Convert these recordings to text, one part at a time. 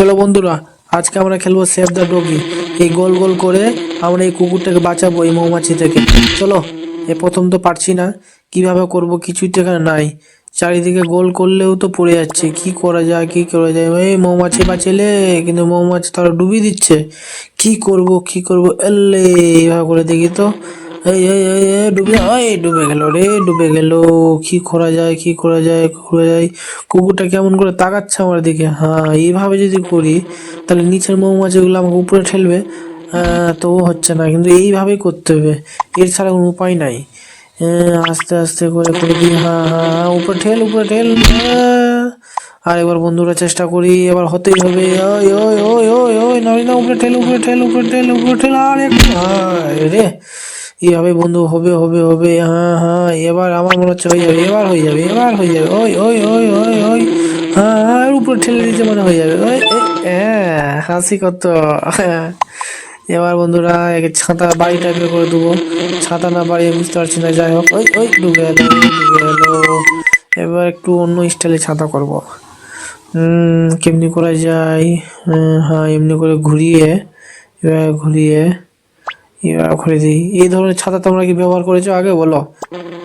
চলো বন্ধুরা, আজকে আমরা খেলব সেভ দ্য ডগি এই গোল গোল করে আমরা এই কুকুরটাকে বাঁচাবো এই মৌমাছি থেকে চলো, এ প্রথম তো পারছি না, কীভাবে করব কিছুই এখানে নাই। চারিদিকে গোল করলেও তো পড়ে যাচ্ছে, কি করা যায়, কি করা যায়? এই মৌমাছি বাঁচেলে, কিন্তু মৌমাছি তারা ডুবিয়ে দিচ্ছে। কি করব কি করব? এলে, এইভাবে করে দেখি তো। এই এই এই ডুবে এই ডুবে গেল রে ডুবে গেল। কি করা যায় কি করা যায় করা যায়? কুকুরটা কেমন করে তাকাচ্ছে আমার দিকে? হ্যাঁ এইভাবে যদি করি তাহলে নিচের মৌমাছিগুলো আমাকে উপরে ঠেলবে। তবু হচ্ছে না কিন্তু এইভাবেই করতে হবে। এর ছাড়া কোনো উপায় নাই। আস্তে আস্তে করে করে দিই হ্যাঁ হ্যাঁ হ্যাঁ, উপরে ঠেল উপরে ঠেল আহ, আর এবার বন্ধুরা চেষ্টা করি এবার হতেই হবে। ওই ওই ওই ওই ওই নয় না উপরে ঠেল উপরে ঠেল উপরে ঠেল উপরে ঠেল আর রে। এইভাবে বন্ধু? হবে হবে হবে। হ্যাঁ হ্যাঁ এবার আমার মনে হচ্ছে হয়ে যাবে এবার হয়ে যাবে এবার হয়ে যাবে। ওই ওই ওই ওই ওই। হ্যাঁ হ্যাঁ উপরে ঠেলে দিতে মনে হয়ে যাবে। ওই হ্যাঁ হাসি কত। হ্যাঁ। এবার বন্ধুরা একে ছাতা বাড়ি টাইপের করে দেবো। ছাতা না বাড়িয়ে বুঝতে পারছি না যাই হোক। ওই ওই ডুবে গেল ডুবে গেল। এবার একটু অন্য স্টাইলে ছাতা করব। উম, কেমনি করা যায়? উম, হ্যাঁ এমনি করে ঘুরিয়ে এবার ঘুরিয়ে এবার দিই। এই ধরনের ছাতা তোমরা কি ব্যবহার করেছ? আগে বলো।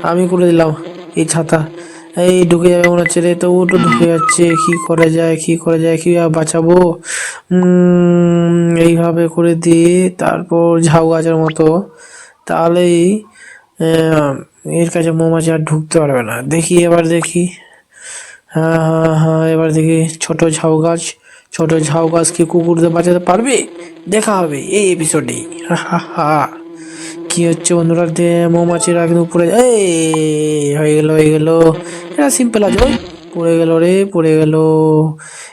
আমি করে দিলাম এই ছাতা। এই ঢুকে যাবে মনে হচ্ছে রে। তো ঢুকে যাচ্ছে। কি করা যায়? কি করা যায়? কি বাঁচাবো? এইভাবে করে দিই তারপর ঝাউ গাছের মতো তাহলেই এর কাছে মৌমাছি আর ঢুকতে পারবে না। দেখি, এবার দেখি। হ্যাঁ হ্যাঁ হ্যাঁ এবার দেখি ছোট ঝাউ গাছ। ছোট ঝাউ গাছ কি কুকুরদের বাঁচাতে পারবে? দেখা হবে এই এপিসোডে হা হা কি হচ্ছে বন্ধুরা? মৌমাছিরা কিন্তু উপরে এই হয়ে গেল হয়ে গেল। এটা সিম্পল আছে ওই। পড়ে গেল রে পড়ে গেল।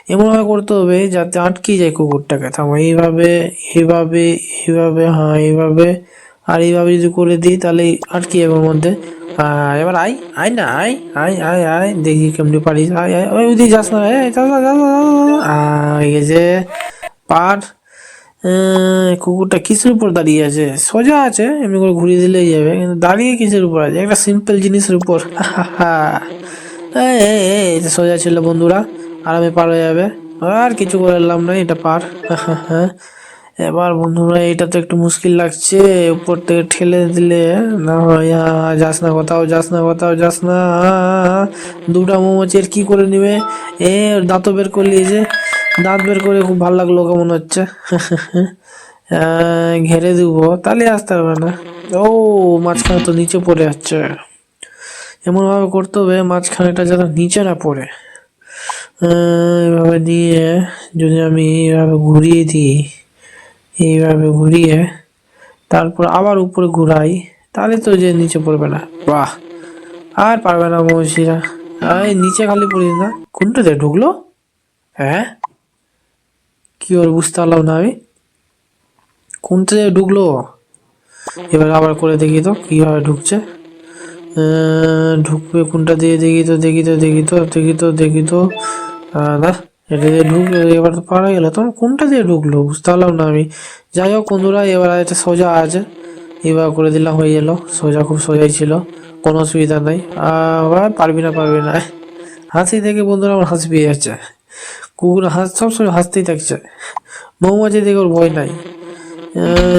এমনভাবে করতে হবে যাতে আটকে যায় কুকুরটাকে। থামো এইভাবে এইভাবে এইভাবে হ্যাঁ এইভাবে। আর এইভাবে যদি করে দিই তাহলে আটকে যাবে ওর মধ্যে। এবার আয় আয় না আয় আয় আয় আয়। দেখি কেমনি পারিস। আয় আয় ওই যাস যাস না। আহ, হয়ে গেছে। পার কুকুরটা কিসের উপর দাঁড়িয়ে আছে? সোজা আছে, এমনি করে ঘুরিয়ে দিলেই যাবে, কিন্তু দাঁড়িয়ে কিসের উপর আছে? একটা সিম্পল জিনিসের উপর। সোজা ছিল বন্ধুরা, আরামে পার হয়ে যাবে। আর কিছু করলাম না এটা পার। এবার বন্ধুরা এটা তো একটু মুশকিল লাগছে, উপর থেকে ঠেলে দিলে, না যাস না কোথাও, যাস না কোথাও, যাস না। দুটা মৌমাছির কি করে নিবে? এ, দাঁতও বের করলি যে দাঁত বের করে খুব ভালো লাগল কেমন হচ্ছে। ঘেরে দিব, তাহলে আসতে পারবে না। ও, মাঝখানে তো নিচে পড়ে যাচ্ছে। এমন ভাবে করতে হবে মাঝখানেটা যাতে নিচে না পড়ে। এভাবে দিয়ে যদি আমি এভাবে ঘুরিয়ে দিই, এইভাবে ঘুরিয়ে তারপর আবার উপরে ঘুরাই, তাহলে তো যে নিচে পড়বে না। বাহ, আর পারবে না মৌসিরা এই নিচে খালি পড়ি না। কোনটাতে, ঢুকলো? হ্যাঁ? কি ওর বুঝতে পারলাম না আমি? কোনটাতে ঢুকলো? এবার আবার করে দেখি তো, কীভাবে ঢুকছে। ঢুকবে কোনটা দিয়ে? দেখি তো দেখি তো দেখি তো দেখি তো দেখি তো। না এটা দিয়ে ঢুকলো এবার তো পারা গেল। তোমার কোনটা দিয়ে ঢুকলো? বুঝতে পারলাম না আমি। যাই হোক বন্ধুরা, এবার এটা সোজা আছে। এবার করে দিলাম, হয়ে গেল। সোজা খুব সোজাই ছিল, কোনো অসুবিধা নাই। আবার পারবি না পারবি না। হাসি দেখে বন্ধুরা আমার হাসি পেয়ে যাচ্ছে। কুকুর হাস সবসময় হাসতেই থাকছে। মৌমাছি দেখে ওর ভয় নাই।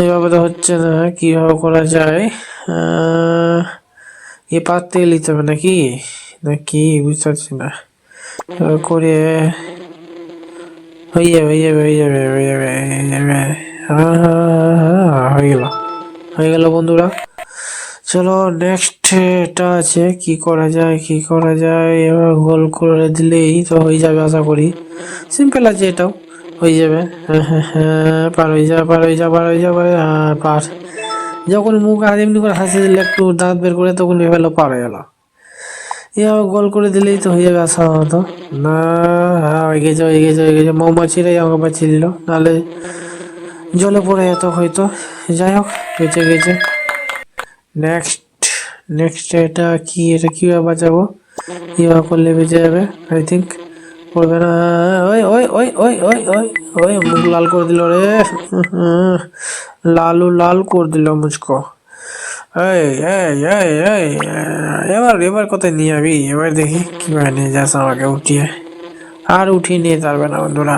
এভাবে তো হচ্ছে না কীভাবে করা যায়? এ পাত থেকে নিতে হবে নাকি? নাকি বুঝতে পারছি না। করে হয়ে যাবে হয়ে যাবে হয়ে যাবে হয়ে যাবে হয়ে যাবে। আহ, হয়ে গেল। হয়ে গেল বন্ধুরা। চলো নেক্সট এটা আছে, কি করা যায়, কি করা যায়, এবার গোল করে দিলেই তো হয়ে যাবে আশা করি। সিম্পল আছে এটাও, হয়ে যাবে। হ্যাঁ হ্যাঁ হ্যাঁ পার হয়ে যাবে পার হয়ে যাবে পার হয়ে যাবে হ্যাঁ পার। যখন মুখ আর এমনি করে হাসি দিলে একটু দাঁত বের করে তখন এভাবে পার হয়ে গেল। গোল করে দিলেই তো হয়ে যাবে আশা হতো না হ্যাঁ হয়ে গেছে হয়ে গেছে হয়ে গেছে। মৌমাছিরাই আমাকে বাঁচিয়ে দিল। নাহলে জলে পড়ে যেত হয়তো। যাই হোক, বেঁচে গেছে। নেক্সট নেক্সট এটা কি, এটা কীভাবে বাঁচাবো কীভাবে করলে বেঁচে যাবে? আই থিঙ্ক পড়বে না ওই ওই ওই ওই ওই ওই ওই, মুখ লাল করে দিল রে। লালু লাল করে দিল মুঝকো এই এই এই এবার এবার কোথায় নিয়ে যাবি? এবার দেখি কীভাবে নিয়ে যাস আমাকে উঠিয়ে। আর উঠিয়ে নিয়ে পারবে না বন্ধুরা।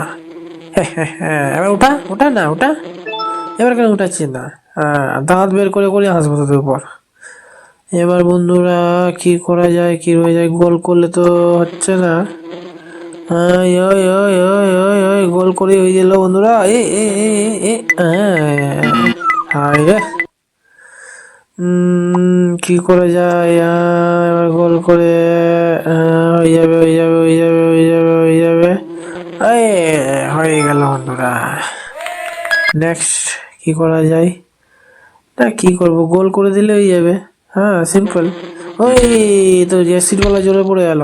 হ্যাঁ হ্যাঁ হ্যাঁ এবার ওটা ওটা না ওটা এবার কেন উঠাচ্ছি না? দাঁত বের করে করে হাসবো তোদের উপর। এবার বন্ধুরা কি করা যায় কি হয়ে যায় গোল করলে তো হচ্ছে না। ওই ওই ওই গোল করে হয়ে গেল বন্ধুরা। এ এ এ এ, হ্যাঁ, হায় রে। কি করা যায়? এবার গোল করে আহ, হয়ে যাবে হয়ে যাবে হয়ে যাবে হয়ে যাবে হয়ে যাবে। হয়ে গেল বন্ধুরা। নেক্সট কি করা যায়? না কি করব? গোল করে দিলে হয়ে যাবে। হ্যাঁ সিম্পল ওই তো অ্যাসিডওয়ালা জ্বলে পড়ে গেল।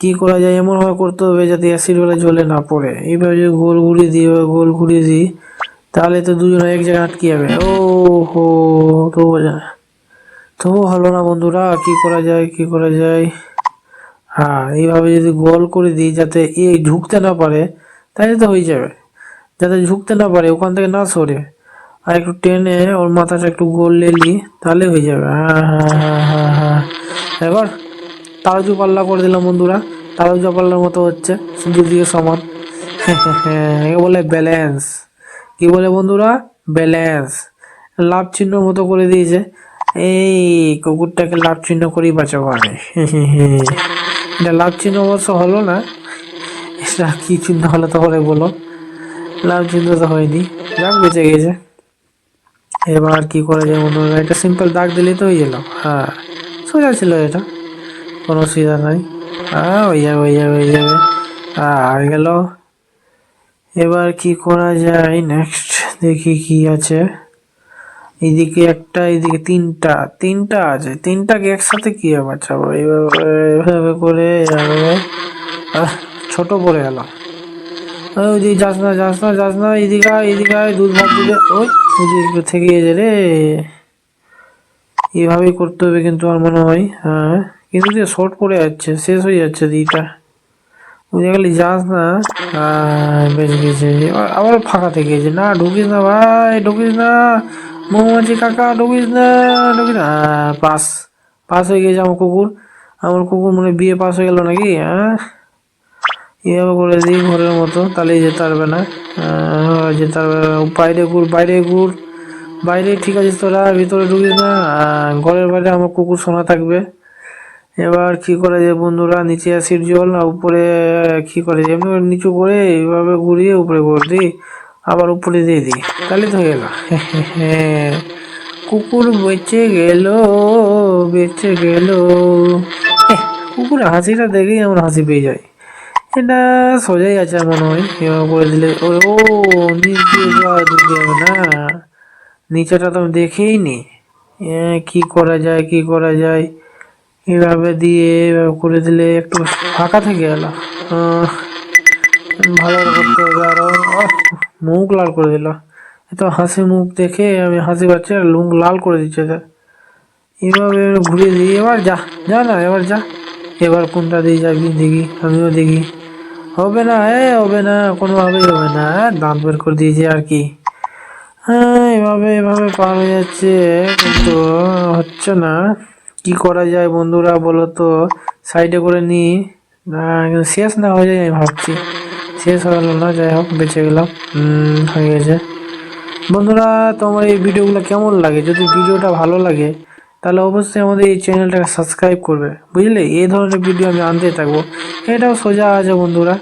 কি করা যায়? এমন ভাবে করতে হবে যাতে অ্যাসিডওয়ালা জ্বলে না পড়ে। এইভাবে যদি গোল ঘুরিয়ে দিই এবার গোল ঘুরিয়ে দিই, তাহলে তো দুজনে এক জায়গায় আটকে যাবে। ও হো তবু যা তবু হলো না বন্ধুরা, কি করা যায়, কি করা যায়? হ্যাঁ এইভাবে যদি গোল করে দিই যাতে এ ঢুকতে না পারে, তাহলে তো হয়ে যাবে। যাতে ঝুঁকতে না পারে, ওখান থেকে না সরে। আর একটু টেনে ওর মাথাটা একটু গোল লেলি তাহলে হয়ে যাবে। হ্যাঁ হ্যাঁ হ্যাঁ হ্যাঁ হ্যাঁ এবার তারাজু পাল্লা করে দিলাম বন্ধুরা। তারাজু পাল্লার মতো হচ্ছে দুদিকে সমান। একে বলে ব্যালেন্স কি বলে বন্ধুরা? ব্যালেন্স লাভ চিহ্ন মতো করে দিয়েছে। এই কুকুরটাকে লাভ চিহ্ন করেই বাঁচাবো আমি। এটা লাভ চিহ্ন অবশ্য হলো না। এটা কি চিহ্ন হলো তাহলে বলো। লাভ চিহ্ন তো হয়নি। যাক, বেঁচে গেছে। এবার কি করা যায়? বন্ধুরা এটা সিম্পল দাগ দিলেই তো হয়ে গেল। হ্যাঁ সোজা ছিল এটা। কোনো অসুবিধা নাই। হ্যাঁ হয়ে যাবে হয়ে যাবে হয়ে যাবে। হয়ে গেল। এবার কি করা যায়? নেক্সট দেখি কি আছে। এদিকে একটা, এদিকে তিনটা তিনটা আছে। তিনটাকে একসাথে কি বাঁচাবো এভাবে করে ছোট পড়ে গেল। ওই যে যাস না যাস না যাস না, এদিকে এদিকে দুধ ভাত দিলে। ওই ওদিকে থেকে গেছে রে। এভাবেই করতে হবে কিন্তু আমার মনে হয় হ্যাঁ। কিন্তু যে শর্ট পড়ে যাচ্ছে, শেষ হয়ে যাচ্ছে দিটা বুঝে গেলি যাস না। বেশ গেছে। আবার ফাঁকা থেকে গেছে। না, ঢুকিস না ভাই, ঢুকিস না। মৌমাছি কাকা, ঢুকিস না ঢুকিস না। পাস পাস হয়ে গেছে আমার কুকুর। আমার কুকুর মানে বিয়ে পাস হয়ে গেল নাকি? হ্যাঁ। এভাবে করে দিই ঘরের মতো তাহলেই যেতে পারবে না। যেতে পারবে বাইরে ঘুর বাইরে ঘুর। বাইরে ঠিক আছে তোরা ভিতরে ঢুকিস না। ঘরের বাইরে আমার কুকুর শোনা থাকবে। এবার কি করে যে বন্ধুরা নিচে অ্যাসিড জল উপরে কি করে এমনি নিচু করে এইভাবে ঘুরিয়ে উপরে করে দিই আবার উপরে দিয়ে দিই। তাহলে তো হয়ে গেল। কুকুর বেঁচে গেল বেঁচে গেল। এহ, কুকুরের হাসিটা দেখেই আমার হাসি পেয়ে যায়। এটা সোজাই আছে মনে হয় এভাবে করে দিলে ও নিচে যাওয়া ঢুকে যাবে না নিচেটা তো দেখেই নি কি করা যায় কি করা যায় এভাবে দিয়ে এভাবে করে দিলে একটু ফাঁকা থেকে গেল ভালো করতে হবে আরও আহ, মুখ লাল করে দিল এত হাসি মুখ দেখে আমি হাসি পাচ্ছি আর লুক লাল করে দিচ্ছে এদের। এভাবে ঘুরিয়ে দিই এবার যা যা না এবার যা এবার কোনটা দিয়ে যাবি দেখি আমিও দেখি হবে না এ হবে না কোনোভাবেই হবে না এ, দাঁত বের করে দিয়েছি আর কি। হ্যাঁ এভাবে এভাবে পার হয়ে যাচ্ছে কিন্তু হচ্ছে না। কি করা যায় বন্ধুরা বলো তো? সাইডে করে নি। না, শেষ না হয়ে যায় আমি ভাবছি। শেষ হয়ে হলো না যাই হোক বেঁচে গেলাম। হয়ে গেছে। বন্ধুরা তোমার এই ভিডিওগুলো কেমন লাগে? যদি ভিডিওটা ভালো লাগে তাহলে অবশ্যই আমাদের এই চ্যানেলটাকে সাবস্ক্রাইব করবে। বুঝলে? এই ধরনের ভিডিও আমি আনতে থাকব। এটাও সোজা আছে বন্ধুরা।